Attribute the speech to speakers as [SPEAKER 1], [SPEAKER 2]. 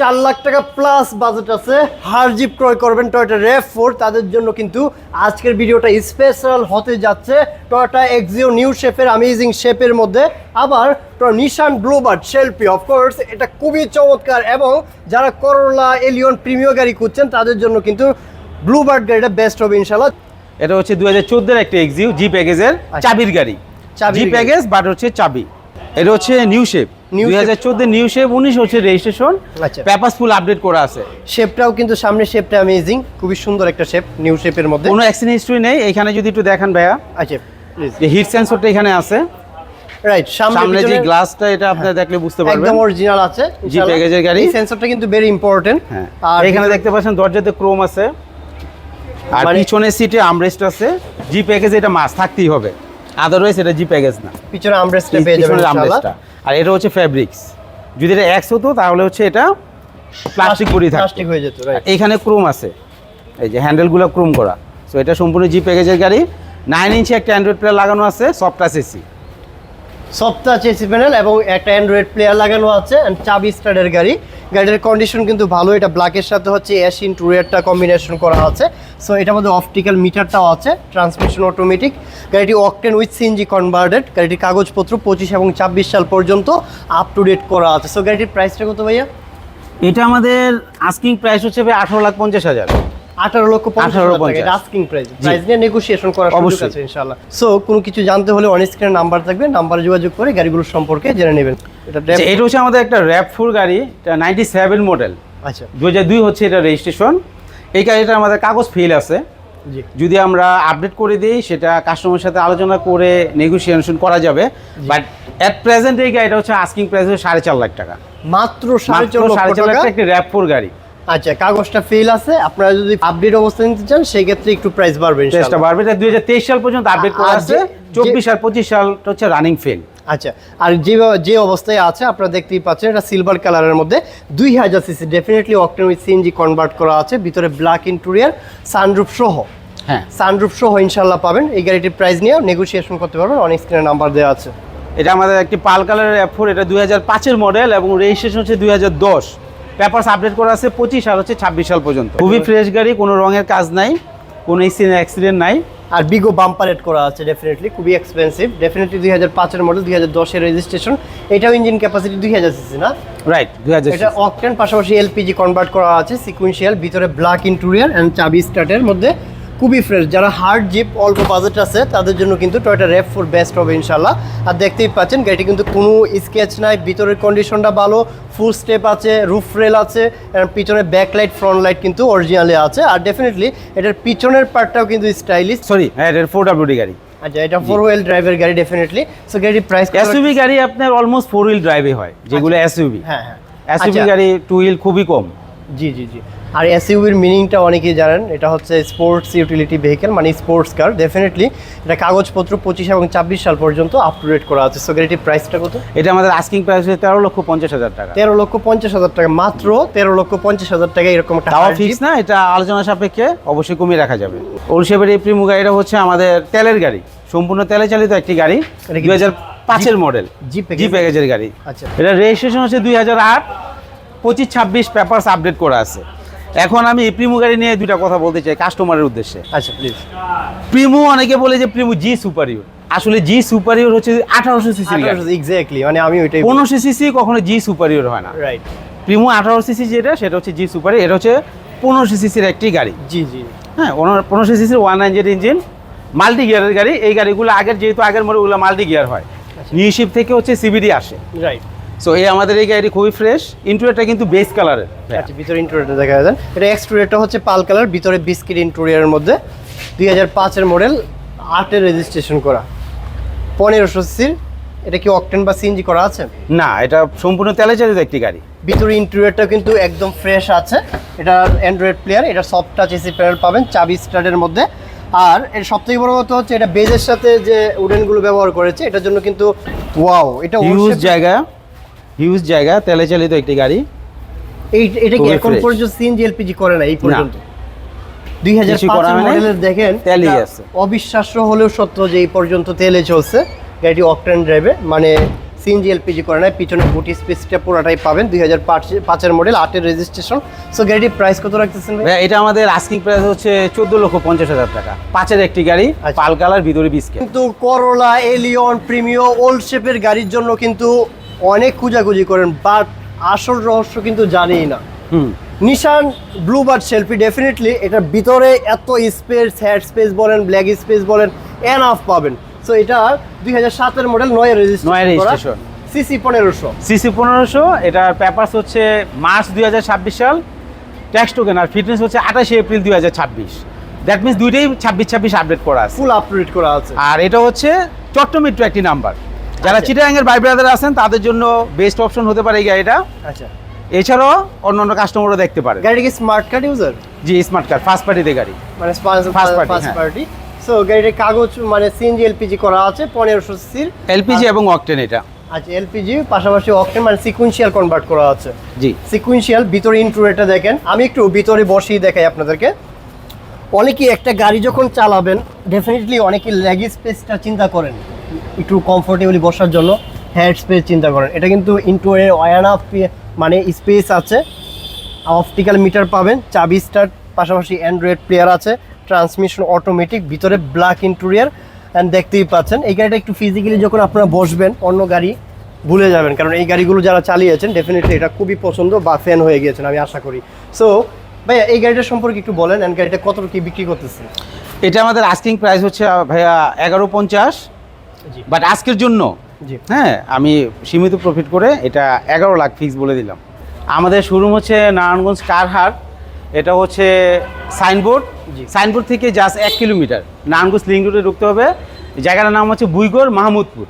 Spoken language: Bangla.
[SPEAKER 1] চার লাখ টাকা প্লাস বাজেট আছে। হার জিপ ক্রয় করবেন টয়টা রেফ ফোর তাদের জন্য কিন্তু আজকের ভিডিওটা স্পেশাল হতে যাচ্ছে। টয়টা এক্সিও নিউ শেপের আমেজিং শেপের মধ্যে। আবার নিশান ব্লুবার্ড শেলফি অফকোর্স এটা খুবই চমৎকার। এবং যারা করোলা এলিয়ন প্রিমিয় গাড়ি খুঁজছেন তাদের জন্য কিন্তু ব্লুবার্ড গাড়িটা বেস্ট হবে ইনশাল্লাহ
[SPEAKER 2] এটা হচ্ছে দু হাজার চোদ্দের একটা এক্সিউ জি প্যাকেজের চাবির গাড়ি। জি। প্যাকেজ বাট হচ্ছে চাবি। এটা হচ্ছে নিউ শেপ দুই হাজার চোদ্দের নিউ শেপ উনিশ হচ্ছে রেজিস্ট্রেশন
[SPEAKER 1] আচ্ছা।
[SPEAKER 2] পেপার ফুল আপডেট করা আছে।
[SPEAKER 1] শেপটাও কিন্তু সামনে শেপটা অ্যামেজিং খুবই সুন্দর একটা শেপ নিউ শেপের মধ্যে।
[SPEAKER 2] কোনো অ্যাক্সিডেন্ট হিস্ট্রি নেই এখানে যদি একটু দেখেন ভাইয়া।
[SPEAKER 1] আচ্ছা
[SPEAKER 2] যে হিট সেন্সরটা এখানে আছে।
[SPEAKER 1] রাইট
[SPEAKER 2] সামনে যে গ্লাসটা এটা আপনি দেখলে বুঝতে পারবেন।
[SPEAKER 1] একদম অরিজিনাল আছে ইনশাআল্লাহ।
[SPEAKER 2] প্যাকেজের গাড়ি।
[SPEAKER 1] সেন্সরটা কিন্তু ভেরি ইম্পর্টেন্ট
[SPEAKER 2] হ্যাঁ। আর এখানে দেখতে পাচ্ছেন দরজাতে ক্রোম আছে। আর
[SPEAKER 1] মানে-
[SPEAKER 2] পিছনের সিটে আমরেস্ট আছে। জি প্যাকেজ এটা মাস থাকতেই হবে। আদারওয়াইজ এটা জি প্যাকেজ না।
[SPEAKER 1] পিছনে আমরেস্টটা পেয়ে যাবেন
[SPEAKER 2] আমরেস্টটা আর এটা হচ্ছে ফ্যাব্রিক্স যদি এটা এক্স হতো তাহলে হচ্ছে এটা প্লাস্টিক বডি
[SPEAKER 1] প্লাস্টিক হয়ে যেত এইখানে
[SPEAKER 2] এখানে ক্রোম আছে। এই যে হ্যান্ডেলগুলো ক্রোম করা। সো এটা সম্পূর্ণ জি প্যাকেজের গাড়ি। নাইন ইঞ্চি একটা অ্যান্ড্রয়েড প্লেয়ার লাগানো আছে সফট টাচ এসি
[SPEAKER 1] সফটটা এসি প্যানেল এবং একটা অ্যান্ড্রয়েড প্লেয়ার লাগানো আছে চাবি স্টার্টের গাড়ি। গাড়ির কন্ডিশন কিন্তু ভালো, এটা ব্ল্যাকের সাথে হচ্ছে অ্যাশ টু টুরিয়ারটা কম্বিনেশন করা আছে। সো এটা মধ্যে অপটিক্যাল মিটারটাও আছে ট্রান্সমিশন অটোমেটিক গাড়িটি অকটেন উইথ সিএনজি কনভার্টেড গাড়িটির কাগজপত্র পঁচিশ এবং ছাব্বিশ সাল পর্যন্ত আপ টু ডেট করা আছে। সো গাড়িটির প্রাইসটা কত ভাইয়া?
[SPEAKER 2] এটা আমাদের আস্কিং প্রাইস হচ্ছে আঠারো লাখ পঞ্চাশ হাজার।
[SPEAKER 1] আঠারো লক্ষ পঞ্চাশ হাজার টাকা আস্কিং প্রাইস প্রাইস নিয়ে নেগোসিয়েশন করার সুযোগ। আছে ইনশাআল্লাহ। সো কোনো কিছু জানতে হলে অন স্ক্রিনে নাম্বার থাকবে নাম্বারে যোগাযোগ করে গাড়িগুলোর সম্পর্কে জেনে নেবেন। এটা
[SPEAKER 2] আচ্ছা, এটা হচ্ছে আমাদের একটা র্যাপ ফোর গাড়ি এটা নাইনটি সেভেন মডেল
[SPEAKER 1] আচ্ছা।
[SPEAKER 2] দু হাজার দুই হচ্ছে এটা রেজিস্ট্রেশন এই গাড়িটা আমাদের কাগজ ফেল আছে। যদি আমরা আপডেট করে দিই সেটা কাস্টমারের সাথে আলোচনা করে নেগোসিয়েশন করা যাবে। বাট অ্যাট প্রেজেন্ট এই গাড়িটা হচ্ছে আস্কিং প্রাইস সাড়ে চার লাখ টাকা।
[SPEAKER 1] মাত্র সাড়ে চার
[SPEAKER 2] লাখ
[SPEAKER 1] টাকা?
[SPEAKER 2] একটা র্যাপ ফোর গাড়ি।
[SPEAKER 1] আচ্ছা কাগজটা ফেল আছে। আপনারা যদি আপডেট অবস্থা নিতে চান সেই ক্ষেত্রে একটু প্রাইস বাড়বে ইনশাআল্লাহ।
[SPEAKER 2] বাড়বে। এটা দুই হাজার তেইশ সাল পর্যন্ত আপডেট করা আছে।
[SPEAKER 1] যে-
[SPEAKER 2] চব্বিশ আর পঁচিশ সালটা হচ্ছে রানিং ফেল
[SPEAKER 1] আচ্ছা আর যে যে অবস্থায় আছে আপনারা দেখতেই পাচ্ছেন এটা সিলভার কালারের মধ্যে। দুই হাজার CC definitely octane with CNG convert করা আছে। ভিতরে ব্ল্যাক ইন্টেরিয়ার সানরুফ সহ।
[SPEAKER 2] হ্যাঁ।
[SPEAKER 1] সানরুফ সহ ইনশাল্লাহ পাবেন। এই গাড়িটির প্রাইস নিয়ে নেগোসিয়েশন করতে পারবেন। অনেক স্ক্রিনে নাম্বার দেওয়া আছে।
[SPEAKER 2] এটা আমাদের একটি পাল কালারের অ্যাপ এটা দুই হাজার পাঁচের মডেল এবং রেজিস্ট্রেশন হচ্ছে দুই হাজার দশ। পেপারস আপডেট করা আছে পঁচিশ আর হচ্ছে ছাব্বিশ সাল পর্যন্ত। খুবই ফ্রেশ গাড়ি কোনো রঙের কাজ নাই কোনো অ্যাক্সিডেন্ট নাই।
[SPEAKER 1] আর বিগো বাম্পারেট করা আছে ডেফিনেটলি খুবই এক্সপেন্সিভ ডেফিনেটলি দুই হাজার পাঁচের মডেল দুই হাজার দশের রেজিস্ট্রেশন এটাও ইঞ্জিন ক্যাপাসিটি দুই হাজার সিসি না?
[SPEAKER 2] রাইট দুই হাজার
[SPEAKER 1] এটা অকটেন পাশাপাশি এলপিজি কনভার্ট করা আছে সিকুয়েন্সিয়াল ভিতরে ব্ল্যাক ইন্টুরিয়ার অ্যান্ড চাবি স্টার্টের মধ্যে। খুবই ফ্রেশ যারা হার্ড জিপ অল্প বাজেট আছে তাদের জন্য কিন্তু টয়টা র্যাপ ফোর বেস্ট হবে ইনশাল্লাহ আর দেখতেই পাচ্ছেন গাড়িটি কিন্তু কোনো স্কেচ নাই ভিতরের কন্ডিশনটা ভালো ফুল স্টেপ আছে রুফ রেল আছে পিছনে ব্যাক লাইট ফ্রন্ট লাইট কিন্তু অরিজিনালে আছে। আর ডেফিনেটলি এটার পিছনের পার্টটাও কিন্তু স্টাইলিশ
[SPEAKER 2] সরি হ্যাঁ এটা ফোর ডাব্লিউডি গাড়ি।
[SPEAKER 1] আচ্ছা এটা ফোর হুইল ড্রাইভের গাড়ি ডেফিনেটলি সো গাড়ির প্রাইস
[SPEAKER 2] এসইউভি গাড়ি আপনার অলমোস্ট ফোর হুইল ড্রাইভে হয় যেগুলো এসইউভি
[SPEAKER 1] হ্যাঁ হ্যাঁ।
[SPEAKER 2] এসইউভি
[SPEAKER 1] আচ্ছা।
[SPEAKER 2] গাড়ি টু হুইল খুবই কম।
[SPEAKER 1] জি জি জি। আর এসইউভির মিনিংটা অনেকেই জানেন এটা হচ্ছে স্পোর্টস ইউটিলিটি ভেহিকেল মানে স্পোর্টস কার ডেফিনেটলি এটা কাগজপত্র পঁচিশ এবং ছাব্বিশ সাল পর্যন্ত আপ টু ডেট করা আছে। সো গাড়িটির প্রাইসটা কত?
[SPEAKER 2] এটা আমাদের আস্কিং প্রাইস হচ্ছে তেরো লক্ষ পঞ্চাশ হাজার টাকা।
[SPEAKER 1] তেরো লক্ষ পঞ্চাশ হাজার টাকা। মাত্র তেরো লক্ষ পঞ্চাশ হাজার টাকা এরকম একটা
[SPEAKER 2] ফিক্স না এটা আলোচনা সাপেক্ষে অবশ্যই কমিয়ে রাখা যাবে। ওলশেপের এই প্রিমো গাড়িটা হচ্ছে আমাদের তেলের গাড়ি। সম্পূর্ণ তেলে চালিত একটি গাড়ি দুই হাজার পাঁচের মডেল? জি প্যাকেজের গাড়ি।
[SPEAKER 1] আচ্ছা।
[SPEAKER 2] এটা রেজিস্ট্রেশন হচ্ছে দুই হাজার আট পঁচিশ ছাব্বিশ পেপারস আপডেট করা আছে। এখন আমি প্রিমো গাড়ি নিয়ে দুইটা কথা বলতে চাই কাস্টমারের উদ্দেশ্যে।
[SPEAKER 1] আচ্ছা প্লিজ
[SPEAKER 2] প্রিমো অনেকে বলে যে প্রিমো জি সুপারিয়র আসলে জি সুপারিয়র হচ্ছে আঠারোশো সিসি
[SPEAKER 1] এক্স্যাক্টলি মানে আমি ওইটাই
[SPEAKER 2] পনেরোশো সিসি কখনো জি সুপারিয়র হয় না।
[SPEAKER 1] রাইট
[SPEAKER 2] প্রিমো আঠারো সিসি যেটা সেটা হচ্ছে জি সুপারিয়র এটা হচ্ছে পনেরোশো সিসির একটি গাড়ি।
[SPEAKER 1] জি জি।
[SPEAKER 2] হ্যাঁ পনেরোশো সিসির ওয়ান নাইন ইঞ্জিন মাল্টি গিয়ারের গাড়ি। এই গাড়িগুলো আগের যেহেতু আগের মডেলগুলো মাল্টি গিয়ার হয়। নিউ শিপ থেকে হচ্ছে সিবিডি আসে।
[SPEAKER 1] রাইট
[SPEAKER 2] সো এই আমাদের এই গাড়ি খুবই ফ্রেশ ইন্টুরিয়ারটা কিন্তু বেস কালারের
[SPEAKER 1] আচ্ছা ভিতরে ইন্টেরিয়রটা দেখা যায়। এটা এক্সটেরিয়রটা হচ্ছে পাল কালার ভিতরে বিস্কিট ইন্টেরিয়রের মধ্যে। দুই হাজার পাঁচের মডেল আটের রেজিস্ট্রেশন করা। পনেরোশো সিসির এটা কি অকটেন বা সিএনজি করা আছে?
[SPEAKER 2] না এটা সম্পূর্ণ তেলে চালিত একটি গাড়ি।
[SPEAKER 1] ভিতরে ইন্টেরিয়রটা কিন্তু একদম ফ্রেশ আছে। এটা অ্যান্ড্রয়েড প্লেয়ার এটা সফট টাচ এসি প্যানেল পাবেন চাবি স্টার্টের মধ্যে। আর এর সবথেকে বড় কথা হচ্ছে এটা বেজের সাথে যে উডেনগুলো ব্যবহার করেছে এটার জন্য কিন্তু ওয়াও এটা
[SPEAKER 2] জায়গা। হিউজ জায়গা তেলে চালিত একটি গাড়ি।
[SPEAKER 1] এই এটা কি এখন। পর্যন্ত সিএনজি এলপিজি করে না এই পর্যন্ত? দুই হাজার। মডেলের দেখেন
[SPEAKER 2] তেলই আছে।
[SPEAKER 1] অবিশ্বাস্য হলেও সত্য যে এই পর্যন্ত তেলে চলছে। গাড়িটি অকটেন ড্রাইভে মানে সিএনজি এলপিজি করে নেয় পিছনে বুটি স্পেসটা পুরোটাই পাবেন দুই হাজার পাঁচের মডেল আটের রেজিস্ট্রেশন সো গাড়িটির প্রাইস কত রাখতেছেন ভাই?
[SPEAKER 2] এটা আমাদের আস্কিং প্রাইস হচ্ছে চোদ্দ লক্ষ পঞ্চাশ হাজার টাকা। পাঁচের একটি গাড়ি
[SPEAKER 1] আচ্ছা।
[SPEAKER 2] পাল কালার ভিতরে বিস্কেট
[SPEAKER 1] কিন্তু করোলা এলিয়ন প্রিমিও ওল্ড শেপের গাড়ির জন্য কিন্তু অনেক খুঁজাখুঁজি করেন বাট আসল রহস্য কিন্তু জানেই না।
[SPEAKER 2] হুম।
[SPEAKER 1] Nissan Bluebird Sylphy definitely এটার ভিতরে এত স্পেস হেড স্পেস বলেন ব্ল্যাক স্পেস বলেন এন অফ পাবেন। সো এটা দুই হাজার সাতের মডেল নয় রেজিস্ট্রেশন। সিসি পনেরোশো।
[SPEAKER 2] সিসি পনেরোশো এটার পেপারস হচ্ছে মার্চ দুই হাজার ছাব্বিশ সাল ট্যাক্স টোকেন আর ফিটনেস হচ্ছে আঠাশে এপ্রিল দুই হাজার ছাব্বিশ। দ্যাট মিনস দুইটাই ছাব্বিশ ছাব্বিশ আপডেট করা আছে।
[SPEAKER 1] ফুল আপডেট করা আছে।
[SPEAKER 2] আর এটা হচ্ছে চট্টমেট্রো একটি নাম্বার যারা
[SPEAKER 1] আচ্ছা।
[SPEAKER 2] চিটাগাঙ্গের বাই ব্রাদার আছেন তাদের জন্য বেস্ট অপশন হতে পারে এই গাড়িটা।
[SPEAKER 1] আচ্ছা।
[SPEAKER 2] এছাড়াও অন্য অন্য কাস্টমারও দেখতে পারে
[SPEAKER 1] গাড়িটা কি স্মার্ট কার্ড ইউজার
[SPEAKER 2] জি স্মার্ট কার ফার্স্ট পার্টিতে গাড়ি।
[SPEAKER 1] মানে ফার্স্ট। পার্টি সো গাড়িটার কাগজ মানে সিএনজি এলপিজি করা আছে পনেরোশো সির
[SPEAKER 2] এলপিজি এবং অকটেন এটা।
[SPEAKER 1] আচ্ছা এলপিজি পাশাপাশি অকটেন মানে সিকুয়েন্সিয়াল কনভার্ট করা আছে।
[SPEAKER 2] জি।
[SPEAKER 1] সিকুয়েন্সিয়াল ভিতরে ইন্ট্রোটা দেখেন। আমি একটু ভিতরে বসেই দেখাই আপনাদেরকে। অনেকেই একটা গাড়ি যখন চালাবেন ডেফিনেটলি অনেকেই লেগ স্পেসটা চিন্তা করেন। একটু কমফোর্টেবলি বসার জন্য হেড স্পেস চিন্তা করেন। এটা কিন্তু ইন্টোরের অয়ানা মানে স্পেস আছে। অপটিক্যাল মিটার পাবেন, চাবি স্টার্ট পাশাপাশি অ্যান্ড্রয়েড প্লেয়ার আছে। ট্রান্সমিশন অটোমেটিক ভিতরে ব্ল্যাক ইন্টেরিয়ার অ্যান্ড দেখতেই পাচ্ছেন। এই গাড়িটা একটু ফিজিক্যালি যখন আপনারা বসবেন, অন্য গাড়ি ভুলে যাবেন। কারণ এই গাড়িগুলো যারা চালিয়েছেন ডেফিনেটলি এটা খুবই পছন্দ বা ফ্যান হয়ে গিয়েছেন, আমি আশা করি। সো ভাইয়া, এই গাড়িটার সম্পর্কে একটু বলেন অ্যান্ড গাড়িটা কত কি বিক্রি করতেছে
[SPEAKER 2] এটা আমাদের আস্কিং প্রাইস হচ্ছে, ভাইয়া, এগারো পঞ্চাশ। বাট আজকের জন্য হ্যাঁ আমি সীমিত প্রফিট করে এটা এগারো লাখ ফিক্স বলে দিলাম। আমাদের শোরুম হচ্ছে নারায়ণগঞ্জ কারহাট এটা হচ্ছে সাইনবোর্ড সাইনবোর্ড থেকে জাস্ট এক কিলোমিটার নারায়ণগঞ্জ লিঙ্ক রোডে ঢুকতে হবে। জায়গাটার নাম হচ্ছে বুইগড় মাহমুদপুর।